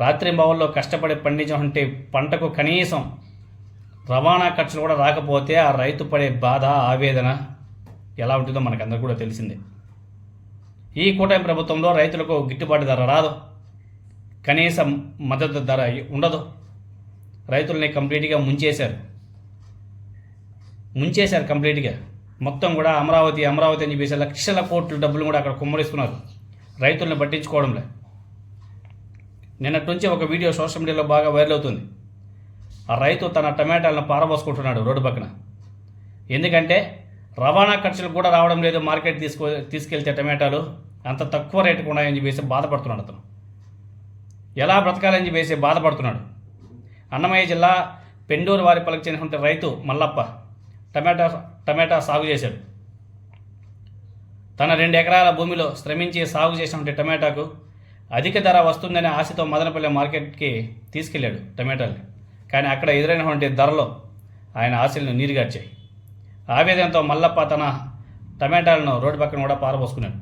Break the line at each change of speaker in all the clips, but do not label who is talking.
రాత్రి బావుల్లో కష్టపడి పండించే పంటకు కనీసం రవాణా ఖర్చులు కూడా రాకపోతే ఆ రైతు పడే బాధ ఆవేదన ఎలా ఉంటుందో మనకందరికీ కూడా తెలిసిందే. ఈ కూటమి ప్రభుత్వంలో రైతులకు గిట్టుబాటు ధర రాదు. కనీసం మద్దతు ధర ఉండదు. రైతుల్ని కంప్లీట్గా ముంచేశారు. ముంచేశారు కంప్లీట్గా. మొత్తం కూడా అమరావతి అమరావతి అని చెప్పేసి లక్షల కోట్ల డబ్బులు కూడా అక్కడ కుమ్మరిస్తున్నారు. రైతుల్ని పట్టించుకోవడంలే. నిన్నటి నుంచి ఒక వీడియో సోషల్ మీడియాలో బాగా వైరల్ అవుతుంది. ఆ రైతు తన టమాటాలను పారబోసుకుంటున్నాడు రోడ్డు పక్కన. ఎందుకంటే రవాణా ఖర్చులు కూడా రావడం లేదు మార్కెట్ తీసుకో తీసుకెళ్తే టమాటాలు అంత తక్కువ రేటుకు ఉన్నాయని చెప్పేసి బాధపడుతున్నాడు అతను. ఎలా బ్రతకాలని చెప్పేసి బాధపడుతున్నాడు. అన్నమయ్య జిల్లా పెండూరు వారిపల్లికి చెందినటువంటి రైతు మల్లప్ప టమాటా టమాటా సాగు చేశాడు. తన రెండు ఎకరాల భూమిలో శ్రమించి సాగు చేసినటువంటి టమాటాకు అధిక ధర వస్తుందనే ఆశతో మదనపల్లె మార్కెట్కి తీసుకెళ్ళాడు టమాటాల్ని. కానీ అక్కడ ఎదురైనటువంటి ధరలో ఆయన ఆశలను నీరుగార్చాయి. ఆవేదనతో మల్లప్ప తన టమాటాలను రోడ్డు పక్కన కూడా పారబోసుకున్నాడు.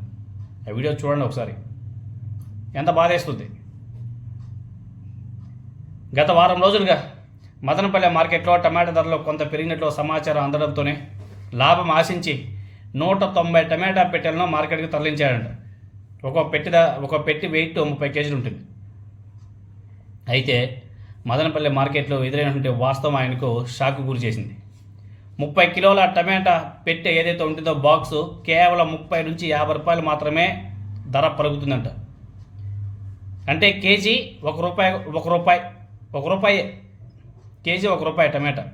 ఆ వీడియో చూడండి ఒకసారి. ఎంత బాధేస్తుంది. గత వారం రోజులుగా మదనపల్లె మార్కెట్లో టమాటా ధరలు కొంత పెరిగినట్లు సమాచారం అందడంతోనే లాభం ఆశించి నూట తొంభై టమాటా పెట్టెలను మార్కెట్కి తరలించాడంట. ఒక పెట్టి ఒక పెట్టి వెయిట్ ముప్పై కేజీలు ఉంటుంది. అయితే మదనపల్లి మార్కెట్లో ఎదురైనటువంటి వాస్తవం ఆయనకు షాక్ గురి చేసింది. ముప్పై కిలోల టమాటా పెట్టె ఏదైతే ఉంటుందో బాక్స్ కేవలం ముప్పై నుంచి యాభై రూపాయలు మాత్రమే ధర పలుకుతుందంట. అంటే కేజీ ఒక రూపాయి ఒక రూపాయి ఒక రూపాయి కేజీ ఒక రూపాయి టమాటా.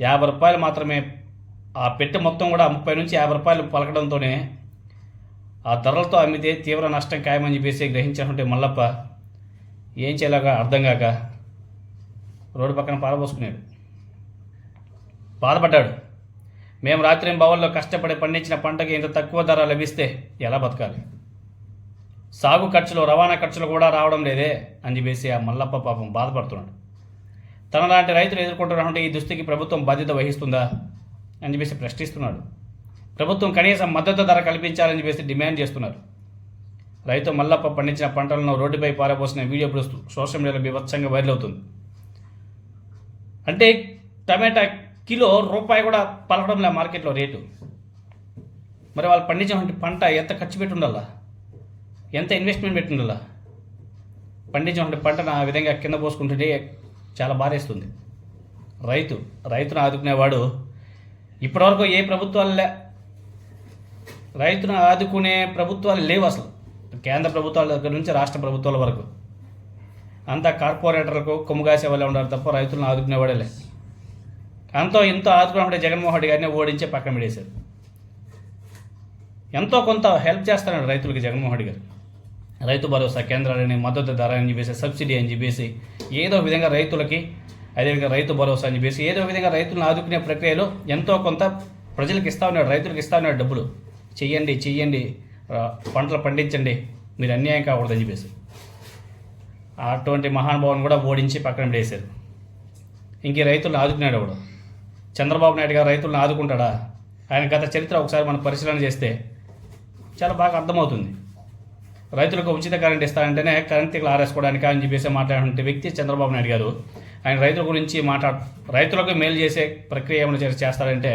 యాభై రూపాయలు మాత్రమే ఆ పెట్టె మొత్తం కూడా ముప్పై నుంచి యాభై రూపాయలు పలకడంతోనే ఆ ధరలతో అమ్మితే తీవ్ర నష్టం ఖాయమని చెప్పేసి గ్రహించినటువంటి మల్లప్ప ఏం చేయలేక అర్థం కాక రోడ్డు పక్కన పారబోసుకున్నాడు బాధపడ్డాడు. మేము రాత్రి బావుల్లో కష్టపడి పండించిన పంటకి ఇంత తక్కువ ధర లభిస్తే ఎలా బతకాలి? సాగు ఖర్చులు రవాణా ఖర్చులు కూడా రావడం లేదే అని చెప్పేసి ఆ మల్లప్ప పాపం బాధపడుతున్నాడు. తనలాంటి రైతులు ఎదుర్కొంటున్నటువంటి ఈ దుస్థితికి ప్రభుత్వం బాధ్యత వహిస్తుందా అని చెప్పేసి ప్రశ్నిస్తున్నాడు. ప్రభుత్వం కనీసం మద్దతు ధర కల్పించాలని చెప్పేసి డిమాండ్ చేస్తున్నారు. రైతు మల్లప్ప పండించిన పంటలను రోడ్డుపై పారబోసిన వీడియో ఇప్పుడు సోషల్ మీడియాలో బీభత్సంగా వైరల్ అవుతుంది. అంటే టమాటా కిలో రూపాయి కూడా పలకడం లే మార్కెట్లో రేటు. మరి వాళ్ళు పండించినటువంటి పంట ఎంత ఖర్చు పెట్టి ఉండాలా ఎంత ఇన్వెస్ట్మెంట్ పెట్టి ఉండాలా పండించినటువంటి పంటను ఆ విధంగా కింద పోసుకుంటుంటే చాలా బాధేస్తుంది. రైతు రైతును ఆదుకునేవాడు ఇప్పటివరకు ఏ ప్రభుత్వాలు లే రైతును ఆదుకునే ప్రభుత్వాలు లేవు అసలు. కేంద్ర ప్రభుత్వాల దగ్గర నుంచి రాష్ట్ర ప్రభుత్వాల వరకు. అంతా కార్పొరేటర్లకు కొమ్ముగాసే వాళ్ళే ఉన్నారు తప్ప రైతులను ఆదుకునేవాడే లే అంతో ఎంతో ఆదుకున్నప్పుడే జగన్మోహన్ రెడ్డి గారిని ఓడించే పక్కన పెడేశారు ఎంతో కొంత హెల్ప్ చేస్తారండి రైతులకి జగన్మోహన్ రెడ్డి గారు. రైతు భరోసా కేంద్రాలని మద్దతు ధర అని చెప్పేసి సబ్సిడీ అని చెప్పేసి ఏదో విధంగా రైతులకి అదేవిధంగా రైతు భరోసా అని చెప్పేసి ఏదో విధంగా రైతులను ఆదుకునే ప్రక్రియలో ఎంతో కొంత ప్రజలకు ఇస్తా ఉన్నాడు రైతులకు ఇస్తా ఉన్నాడు డబ్బులు. చెయ్యండి చెయ్యండి. పంటలు పండించండి. మీరు అన్యాయం కాకూడదని చెప్పేసి. అటువంటి మహానుభావుని కూడా ఓడించి పక్కన పడేశారు ఇంక రైతులను ఆదుకున్నాడు ఎవడు చంద్రబాబు నాయుడు గారు రైతులను ఆదుకుంటాడా? ఆయన గత చరిత్ర ఒకసారి మనం పరిశీలన చేస్తే చాలా బాగా అర్థమవుతుంది. రైతులకు ఉచిత కరెంట్ ఇస్తానంటేనే కరెంట్ తీగలు ఆరేసుకోవడానికి అని చెప్పేసి మాట్లాడిన వ్యక్తి చంద్రబాబు నాయుడు గారు. ఆయన రైతుల గురించి మాట్లాడు రైతులకు మేలు చేసే ప్రక్రియ ఏమైనా చేస్తారంటే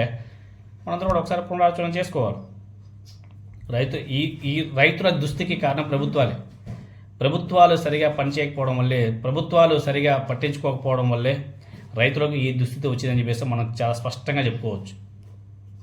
మనందరూ కూడా ఒకసారి పునరాలోచన చేసుకోవాలి. రైతు ఈ ఈ రైతుల దుస్థితికి కారణం ప్రభుత్వాలే. ప్రభుత్వాలు సరిగా పనిచేయకపోవడం వల్లే ప్రభుత్వాలు సరిగా పట్టించుకోకపోవడం వల్లే రైతులకు ఈ దుస్థితి వచ్చిందని చెప్పేసి మనం చాలా స్పష్టంగా చెప్పుకోవచ్చు.